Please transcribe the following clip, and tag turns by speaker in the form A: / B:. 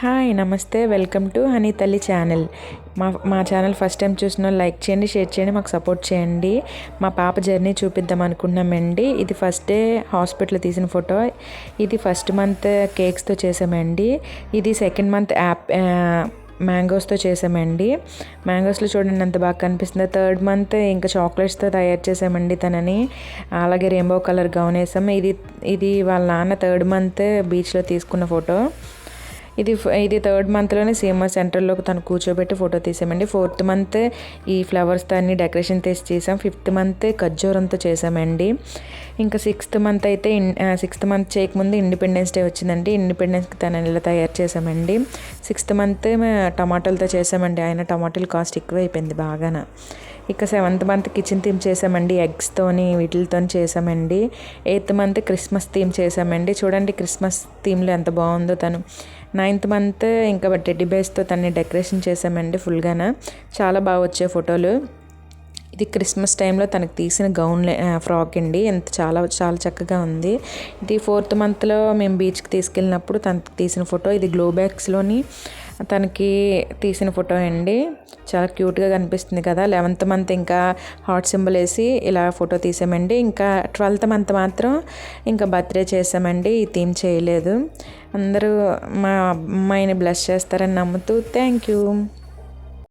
A: Hi నమస్తే welcome to Honey Thalli channel. మా మా ఛానల్ ఫస్ట్ టైం చూసిన లైక్ చేయండి షేర్ చేయండి మాకు సపోర్ట్ చేయండి. మా పాప జర్నీ చూపిద్దాం అనుకున్నామండి. ఇది ఫస్ట్ డే హాస్పిటల్ తీసిన ఫోటో. ఇది ఫస్ట్ మంత్ కేక్స్తో చేసామండి. ఇది సెకండ్ మంత్ యాప్ మ్యాంగోస్తో చేసామండి. మ్యాంగోస్లో చూడండి ఎంత బాగా కనిపిస్తుంది. థర్డ్ మంత్ ఇంకా చాక్లెట్స్తో తయారు చేసామండి తనని. అలాగే రెయిన్బో కలర్ గౌన్ వేసాం. ఇది ఇది వాళ్ళ నాన్న థర్డ్ మంత్ బీచ్లో తీసుకున్న ఫోటో. ఇది ఇది థర్డ్ మంత్లోనే సీఎంఆర్ సెంటర్లోకి తను కూర్చోబెట్టి ఫోటో తీసామండి. ఫోర్త్ మంత్ ఈ ఫ్లవర్స్తో అన్ని డెకరేషన్ చేసి చేసాం. ఫిఫ్త్ మంత్ ఖర్జూరంతో చేసామండి. ఇంకా సిక్స్త్ మంత్ అయితే సిక్స్త్ మంత్ చేయకముందు ఇండిపెండెన్స్ డే వచ్చిందండి. ఇండిపెండెన్స్కి తను ఇలా తయారు చేసామండి. సిక్స్త్ మంత్ టమాటాలతో చేసామండి. ఆయన టమాటాలు కాస్ట్ ఎక్కువ అయిపోయింది బాగాన. ఇక సెవెంత్ మంత్ కిచెన్ థీమ్ చేసామండి. ఎగ్స్తోని వీటితో చేసామండి. ఎయిత్ మంత్ క్రిస్మస్ థీమ్ చేసామండి. చూడండి క్రిస్మస్ థీమ్లో ఎంత బాగుందో తను. నైన్త్ మంత్ ఇంకా టెడ్డీ బేస్తో తన్ని డెకరేషన్ చేసామండి ఫుల్గాన. చాలా బాగా వచ్చే ఫోటోలు. ఇది క్రిస్మస్ టైంలో తనకు తీసిన గౌన్ ఫ్రాక్ అండి. ఎంత చాలా చాలా చక్కగా ఉంది. ఇది ఫోర్త్ మంత్లో మేము బీచ్కి తీసుకెళ్ళినప్పుడు తనకు తీసిన ఫోటో. ఇది గ్లోబ్యాక్స్లోని తనకి తీసిన ఫోటో అండి. చాలా క్యూట్గా కనిపిస్తుంది కదా. లెవెంత్ మంత్ ఇంకా హాట్ సింబల్ వేసి ఇలా ఫోటో తీసామండి. ఇంకా ట్వెల్త్ మంత్ మాత్రం ఇంకా బర్త్డే చేసామండి. ఈ థీమ్ చేయలేదు. అందరూ మా అమ్మాయిని బ్లెస్ చేస్తారని నమ్ముతూ థ్యాంక్ యూ.